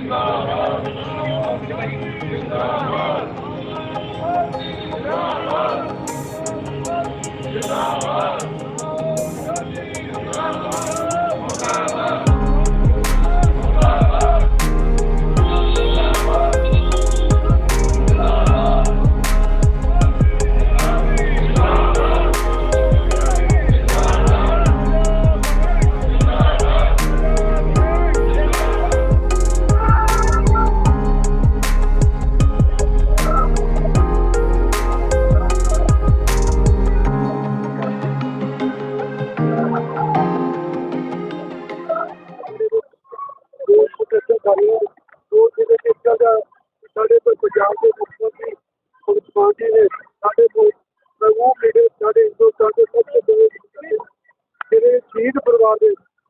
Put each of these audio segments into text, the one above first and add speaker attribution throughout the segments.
Speaker 1: ਦੋ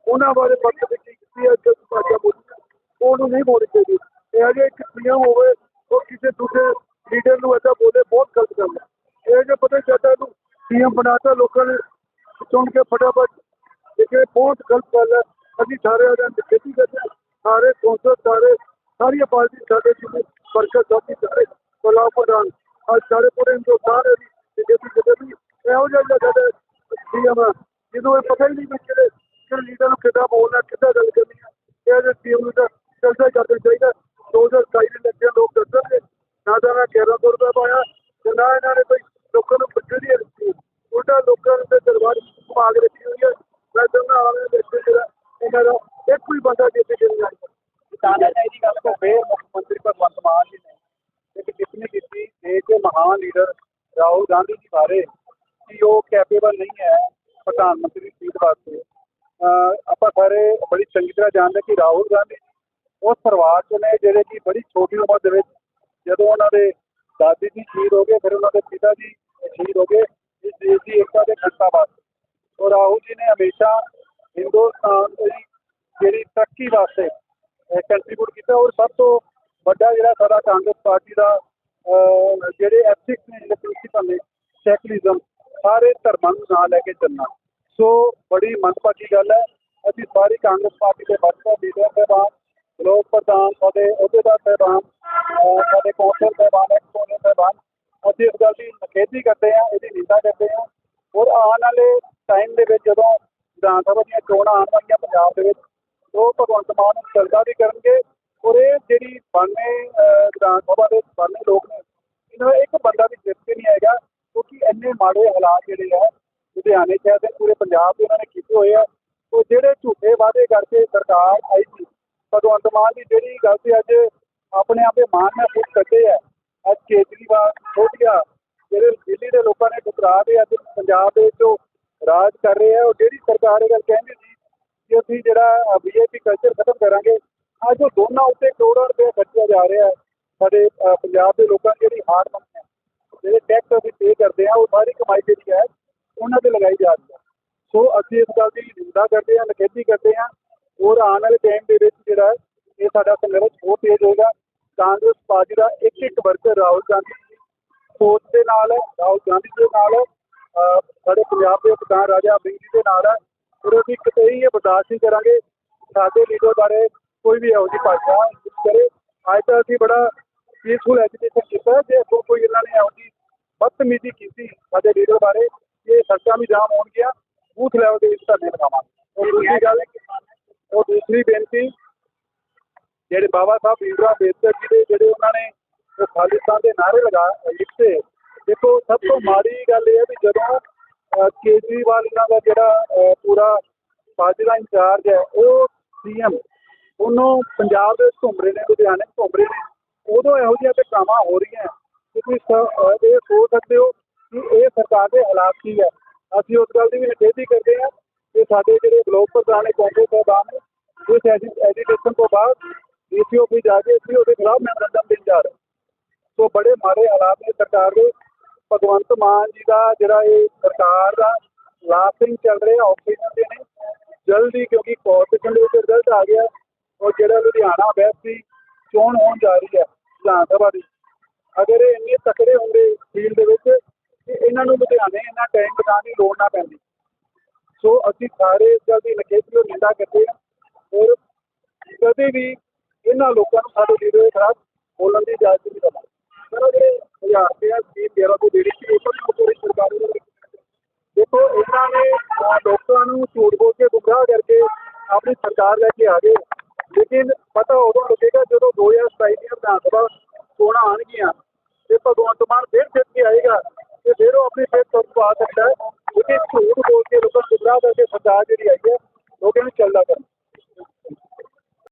Speaker 1: ਉਹਨਾਂ ਬਾਰੇ ਮਤ ਵਿੱਚ ਕੀਤੀ ਹੈ ਜਦ ਭਾਜਾ ਬੋਲੀ ਉਹਨੂੰ ਨਹੀਂ ਮੋੜੀ ਚਾਹੀਦੀ। ਇਹ ਅਜੇ ਇੱਕ ਪੀਐਮ ਹੋਵੇ, ਉਹ ਕਿਸੇ ਦੂਜੇ ਲੀਡਰ ਨੂੰ ਏਦਾਂ ਬੋਲੇ, ਬਹੁਤ ਗਲਤ ਗੱਲ ਹੈ। ਇਹ ਜੇ ਪਤਾ ਚੱਲਦਾ ਇਹਨੂੰ ਪੀਐਮ ਬਣਾਤਾ, ਲੋਕਾਂ ਨੇ ਚੁਣ ਕੇ ਫਟਾਫਟ। ਇਹ ਬਹੁਤ ਗਲਤ ਗੱਲ ਹੈ। ਅਸੀਂ ਸਾਰੇ ਉਹਨਾਂ ਦੀ ਖੇਤੀ ਕਰਦੇ ਸਾਰੇ ਕੌਂਸਲ ਸਾਰੇ, ਸਾਰੀਆਂ ਪਾਰਟੀ ਸਾਡੇ ਜਿਹੜੇ ਵਰਕਰ ਸਾਥੀ, ਸਾਰੇ ਕੋਲਾ ਪ੍ਰਧਾਨ, ਅੱਜ ਸਾਰੇ ਪੂਰੇ ਹਿੰਦੁਸਤਾਨ ਦੀ ਖੇਤੀ ਕਰਦੇ ਵੀ ਇਹੋ ਜਿਹਾ ਜਿਹੜਾ ਸਾਡੇ ਪੀਐਮ ਜਿਹਨੂੰ ਇਹ ਪਤਾ ਹੀ ਨਹੀਂ ਵੀ ਕਿਹੜੇ ਕਿਹੜੇ ਲੀਡਰ ਨੂੰ ਕਿੱਦਾਂ ਬੋਲਣਾ, ਕਿੱਦਾਂ ਗੱਲ ਕਰਨੀ ਹੈ ਇਹ ਜੇ ਪੀਐਮ ਨੂੰ ਚਲਦਾ ਕਰਦੇ ਚਾਹੀਦਾ। 2027 ਦੇ ਲੱਗੇ ਲੋਕ ਦੱਸਣਗੇ। ਨਾ ਤਾਂ ਮੈਂ 1100 ਰੁਪਏ ਪਾਇਆ, ਤੇ ਨਾ ਇਹਨਾਂ ਨੇ ਕੋਈ ਲੋਕਾਂ ਨੂੰ ਪੁੱਛੇ ਨਹੀਂ ਦਿੱਤੀ ਉਲਟਾ ਲੋਕਾਂ ਦੇ ਦਰਬਾਰ ਘੁਮਾ ਕੇ ਰੱਖੀ ਹੋਈ ਹੈ ਮੈਂ ਚਾਹੁੰਦਾ ਆਵੇਂ ਦੇਸ਼ ਜਿਹੜਾ ਇਹਨਾਂ ਦਾ ਇੱਕ ਵੀ ਬੰਦਾ ਜਿੱਥੇ ਨਹੀਂ ਆਇਆ
Speaker 2: ਕਿਸਾਨਾਂ ਇਹਦੀ ਗੱਲ ਤੋਂ ਫੇਰ ਮੁੱਖ ਮੰਤਰੀ ਭਗਵੰਤ ਮਾਨ ਜੀ ਨੇ ਇੱਕ ਟਿੱਪਣੀ ਕੀਤੀ ਦੇਸ਼ ਦੇ ਮਹਾਨ ਲੀਡਰ ਰਾਹੁਲ ਗਾਂਧੀ ਜੀ ਬਾਰੇ, ਕਿ ਉਹ ਕੈਪੇਬਲ ਨਹੀਂ ਹੈ ਪ੍ਰਧਾਨ ਮੰਤਰੀ ਸੀਟ ਵਾਸਤੇ। ਆਪਾਂ ਸਾਰੇ ਬੜੀ ਚੰਗੀ ਤਰ੍ਹਾਂ ਜਾਣਦੇ ਕਿ ਰਾਹੁਲ ਗਾਂਧੀ ਉਸ ਪਰਿਵਾਰ ਚੋਂ ਨੇ ਜਿਹੜੇ ਕਿ ਬੜੀ ਛੋਟੀ ਉਮਰ ਦੇ ਵਿੱਚ ਜਦੋਂ ਉਹਨਾਂ ਦੇ ਦਾਦੀ ਜੀ ਸ਼ਹੀਦ ਹੋ ਗਏ, ਫਿਰ ਉਹਨਾਂ ਦੇ ਪਿਤਾ ਜੀ ਸ਼ਹੀਦ ਹੋ ਗਏ, ਇਸ ਦੇਸ਼ ਦੀ ਏਕਤਾ ਦੇ ਖੰਤਾ ਵਾਸਤੇ। ਔਰ ਰਾਹੁਲ ਜੀ ਨੇ ਹਮੇਸ਼ਾ ਹਿੰਦੁਸਤਾਨ ਦੀ ਜਿਹੜੀ ਤਰੱਕੀ ਵਾਸਤੇ ਕੰਟਰੀਬਿਊਟ ਕੀਤਾ ਔਰ ਸਭ ਤੋਂ ਵੱਡਾ ਜਿਹੜਾ ਸਾਡਾ ਕਾਂਗਰਸ ਪਾਰਟੀ ਦਾ ਜਿਹੜੇ ਐਥਿਕਸ ਨੇ, ਜਿਹੜੇ ਪ੍ਰਿੰਸੀਪਲ ਨੇ ਸੈਕੂਲਰਿਜ਼ਮ ਸਾਰੇ ਧਰਮਾਂ ਨੂੰ ਨਾਲ ਲੈ ਕੇ ਚੱਲਣਾ। ਸੋ ਬੜੀ ਮੰਦਭਾਗੀ ਗੱਲ ਹੈ। ਅਸੀਂ ਸਾਰੀ ਕਾਂਗਰਸ ਪਾਰਟੀ ਦੇ ਵਰਕਰ ਲੀਡਰ, ਸਾਹਿਬਾਨ, ਲੋਕ ਪ੍ਰਧਾਨ ਸਾਡੇ ਅਹੁਦੇਦਾਰ ਸਾਹਿਬਾਨ ਸਾਡੇ ਕੌਂਸਲ ਸਾਹਿਬਾਨ ਐਕਸਪੋਨੈਂਟ ਸਾਹਿਬਾਨ, ਅਸੀਂ ਇਸ ਗੱਲ ਦੀ ਨਿਖੇਧੀ ਕਰਦੇ ਹਾਂ, ਇਹਦੀ ਨਿੰਦਾ ਕਰਦੇ ਹਾਂ। ਔਰ ਆਉਣ ਵਾਲੇ ਟਾਈਮ ਦੇ ਵਿੱਚ ਜਦੋਂ ਵਿਧਾਨ ਸਭਾ ਦੀਆਂ ਚੋਣਾਂ ਆਉਣ ਵਾਲੀਆਂ ਪੰਜਾਬ ਦੇ ਵਿੱਚ ਉਹ ਭਗਵੰਤ ਮਾਨ ਨੂੰ ਚਲਦਾ ਵੀ ਕਰਨਗੇ। ਔਰ ਇਹ ਜਿਹੜੀ ਬਾਨੇ ਵਿਧਾਨ ਸਭਾ ਦੇ ਬਾਨਵੇਂ ਲੋਕ ਨੇ, ਇਹਨਾਂ ਦਾ ਇੱਕ ਬੰਦਾ ਵੀ ਜਿੱਤ ਕੇ ਨਹੀਂ ਆਏਗਾ ਕਿਉਂਕਿ ਇੰਨੇ ਮਾੜੇ ਹਾਲਾਤ ਜਿਹੜੇ ਆ ਲੁਧਿਆਣੇ ਸ਼ਹਿਰ ਦੇ ਪੂਰੇ ਪੰਜਾਬ ਦੇ ਉਹਨਾਂ ਨੇ ਕੀਤੇ ਹੋਏ ਆ। ਉਹ ਜਿਹੜੇ ਝੂਠੇ ਵਾਅਦੇ ਕਰਕੇ ਸਰਕਾਰ ਆਈ ਸੀ, ਭਗਵੰਤ ਮਾਨ ਦੀ ਜਿਹੜੀ ਗੱਲ ਤੇ ਅੱਜ ਆਪਣੇ ਆਪੇ ਮਾਨ ਨਾਲ ਖੁਦ ਕੱਢੇ ਆ, ਅੱਜ ਕੇਜਰੀਵਾਲ ਛੋਟੀਆ ਜਿਹੜੇ ਦਿੱਲੀ ਦੇ ਲੋਕਾਂ ਨੇ ਠੁਕਰਾ ਕੇ ਅੱਜ ਪੰਜਾਬ ਦੇ ਵਿੱਚੋਂ ਰਾਜ ਕਰ ਰਹੇ ਆ, ਉਹ ਜਿਹੜੀ ਸਰਕਾਰ ਇਹ ਗੱਲ ਕਹਿੰਦੀ ਸੀ ਕਿ ਅਸੀਂ ਜਿਹੜਾ ਬੀਜੇਪੀ ਕਲਚਰ ਖਤਮ ਕਰਾਂਗੇ, ਅੱਜ ਉਹ ਦੋਨਾਂ ਉੱਤੇ ਕਰੋੜਾਂ ਰੁਪਏ ਖਰਚਿਆ ਜਾ ਰਿਹਾ ਹੈ, ਸਾਡੇ ਪੰਜਾਬ ਦੇ ਲੋਕਾਂ ਦੀ ਜਿਹੜੀ ਹਾਰ ਮੰਗ ਹੈ, ਜਿਹੜੇ ਟੈਕਸ ਅਸੀਂ ਪੇ ਕਰਦੇ ਆ, ਉਹ ਸਾਰੀ ਕਮਾਈ ਜਿਹੜੀ ਹੈ ਉਹਨਾਂ ਤੇ ਲਗਾਈ ਜਾ ਰਹੀ ਹੈ ਸੋ ਅਸੀਂ ਇਸ ਗੱਲ ਦੀ ਨਿੰਦਾ ਕਰਦੇ ਹਾਂ, ਨਿਖੇਧੀ ਕਰਦੇ ਹਾਂ ਔਰ ਆਉਣ ਵਾਲੇ ਟਾਈਮ ਦੇ ਵਿੱਚ ਜਿਹੜਾ ਇਹ ਸਾਡਾ ਸੰਘਰਸ਼ ਹੋਰ ਤੇਜ਼ ਹੋਏਗਾ। ਕਾਂਗਰਸ ਪਾਰਟੀ ਦਾ ਇੱਕ ਇੱਕ ਵਰਕਰ ਰਾਹੁਲ ਗਾਂਧੀ ਦੀ ਸੋਚ ਦੇ ਨਾਲ ਹੈ ਰਾਹੁਲ ਗਾਂਧੀ ਦੇ ਨਾਲ ਸਾਡੇ ਪੰਜਾਬ ਦੇ ਪ੍ਰਧਾਨ ਰਾਜਾ ਵੜਿੰਗ ਜੀ ਦੇ ਨਾਲ ਹੈ। ਔਰ ਅਸੀਂ ਕਿਤੇ ਹੀ ਇਹ ਬਰਦਾਸ਼ਤ ਨਹੀਂ ਕਰਾਂਗੇ। ਸਾਡੇ ਲੀਡਰ ਬਾਰੇ ਕੋਈ ਵੀ ਇਹੋ ਜਿਹੀ ਭਾਸ਼ਾ ਕਰੇ। ਅੱਜ ਤਾਂ ਅਸੀਂ ਬੜਾ ਪੀਸਫੁਲ ਐਜੂਕੇਸ਼ਨ ਕੀਤਾ ਜੇ ਕੋਈ ਇਹਨਾਂ ਨੇ ਇਹੋ ਜਿਹੀ ਬਦਤਮੀਜ਼ੀ ਕੀਤੀ ਸਾਡੇ ਲੀਡਰ ਬਾਰੇ ਇਹ ਸੜਕਾਂ ਵੀ ਜਾਮ ਹੋਣਗੀਆਂ ਬੂਥ ਲੈਵਲ ਦੇ ਵਿੱਚ ਧਰਨੇ ਲਗਾਵਾਂਗੇ। ਔਰ ਦੂਜੀ ਗੱਲ ਉਹ ਦੂਸਰੀ ਬੇਨਤੀ ਜਿਹੜੇ ਬਾਬਾ ਸਾਹਿਬ ਭੀਮਰਾਓ ਅੰਬੇਦਕਰ ਜੀ ਦੇ ਜਿਹੜੇ ਉਹਨਾਂ ਨੇ ਉਹ ਖਾਲਿਸਤਾਨ ਦੇ ਨਾਰੇ ਲਗਾ ਲਿਖਤੇ ਦੇਖੋ ਸਭ ਤੋਂ ਮਾੜੀ ਗੱਲ ਇਹ ਹੈ ਵੀ ਜਦੋਂ ਕੇਜਰੀਵਾਲ ਇਹਨਾਂ ਦਾ ਜਿਹੜਾ ਪੂਰਾ ਪਾਰਟੀ ਦਾ ਇੰਚਾਰਜ ਹੈ ਉਹ ਸੀਐਮ ਉਹਨੂੰ ਪੰਜਾਬ ਦੇ ਘੁੰਮ ਰਹੇ ਨੇ ਲੁਧਿਆਣੇ ਘੁੰਮ ਰਹੇ ਨੇ ਉਦੋਂ ਇਹੋ ਜਿਹੀਆਂ ਤੇ ਕਾਮਾਂ ਹੋ ਰਹੀਆਂ। ਕਿ ਤੁਸੀਂ ਇਹ ਸੋਚ ਸਕਦੇ ਹੋ ਕਿ ਇਹ ਸਰਕਾਰ ਦੇ ਹਾਲਾਤ ਕੀ ਹੈ ਅਸੀਂ ਉਸ ਗੱਲ ਦੀ ਵੀ ਨਿਖੇਧੀ ਕਰਦੇ ਹਾਂ ਕਿ ਸਾਡੇ ਜਿਹੜੇ ਬਲੋਕ ਪ੍ਰਧਾਨ ਨੇ ਕਾਂਗਰਸ ਸਾਹਿਬਾਨ ਨੇ ਇਸ ਐਜੀਟੇਸ਼ਨ ਤੋਂ ਬਾਅਦ ਡੀਸੀਓ ਵੀ ਜਾ ਕੇ ਅਸੀਂ ਉਹਦੇ ਖਿਲਾਫ ਮੈਮੋਰੰਡਮ ਦੇਣ ਜਾ ਰਹੇ ਸੋ ਬੜੇ ਮਾੜੇ ਹਾਲਾਤ ਨੇ ਸਰਕਾਰ ਦੇ। ਭਗਵੰਤ ਮਾਨ ਜੀ ਦਾ ਜਿਹੜਾ ਇਹ ਸਰਕਾਰ ਦਾ ਲਾਸਟਿੰਗ ਚੱਲ ਰਿਹਾ, ਆਕਸੀਜਨ ਦੇ ਨੇ ਜਲਦੀ ਕਿਉਂਕਿ ਕਾਰਪੋਰੇਸ਼ਨ ਦੇ ਵਿੱਚ ਰਿਜ਼ਲਟ ਆ ਗਿਆ ਔਰ ਜਿਹੜਾ ਲੁਧਿਆਣਾ ਵੈਸਟ ਸੀ ਚੋਣ ਹੋਣ ਜਾ ਰਹੀ ਹੈ, ਵਿਧਾਨ ਸਭਾ ਦੀ। ਅਗਰ ਇਹ ਇੰਨੇ ਤਕੜੇ ਹੁੰਦੇ ਫੀਲਡ ਦੇ ਵਿੱਚ ਕਿ ਇਹਨਾਂ ਨੂੰ ਲੁਧਿਆਣੇ ਇਹਨਾਂ ਟਾਈਮ ਬਿਤਾਉਣ ਦੀ ਲੋੜ ਨਾ ਪੈਂਦੀ। ਸੋ ਅਸੀਂ ਸਾਰੇ ਇਸ ਗੱਲ ਦੀ ਨਿਖੇਧੀ ਨਿੰਦਾ ਕਰਦੇ ਹਾਂ ਔਰ ਕਦੇ ਵੀ ਇਹਨਾਂ ਲੋਕਾਂ ਨੂੰ ਸਾਡੇ ਲੀਡਰ ਦੇ ਖਿਲਾਫ ਬੋਲਣ ਦੀ ਇਜਾਜ਼ਤ ਨਹੀਂ ਦੇਣਾ ਸਰ ਜਿਹੜੇ ਹਜ਼ਾਰ ਰੁਪਇਆ ਸਕੀਮ 13 ਤੋਂ ਦੇਣੀ ਸੀ ਉਹ ਤਾਂ ਪੂਰੀ ਸਰਕਾਰ ਨੇ ਦੇਖੋ ਇਹਨਾਂ ਨੇ ਅਹ, ਲੋਕਾਂ ਨੂੰ ਝੂਠ ਬੋਲ ਕੇ ਗੁੰਮਰਾਹ ਕਰਕੇ ਆਪਣੀ ਸਰਕਾਰ ਲੈ ਕੇ ਆ ਗਏ। ਲੇਕਿਨ ਪਤਾ ਉਦੋਂ ਲੱਗੇਗਾ ਜਦੋਂ 2027 ਦੀਆਂ ਵਿਧਾਨ ਸਭਾ ਚੋਣਾਂ ਆਉਣਗੀਆਂ ਤੇ ਭਗਵੰਤ ਮਾਨ ਫਿਰ ਜਿੱਤ ਕੇ ਆਏਗਾ। ਫਿਰ ਉਹ ਆਪਣੀ ਫਿਰ ਤੁਰ ਪਾ ਸਕਦਾ ਹੈ। ਕਿਉਂਕਿ ਝੂਠ ਬੋਲ ਕੇ ਲੋਕਾਂ ਨੂੰ ਗੁੰਮਰਾਹ ਕਰਕੇ ਸਰਕਾਰ ਜਿਹੜੀ ਆਈ ਹੈ, ਲੋਕਾਂ ਨੂੰ ਚੱਲਦਾ ਕਰਨਾ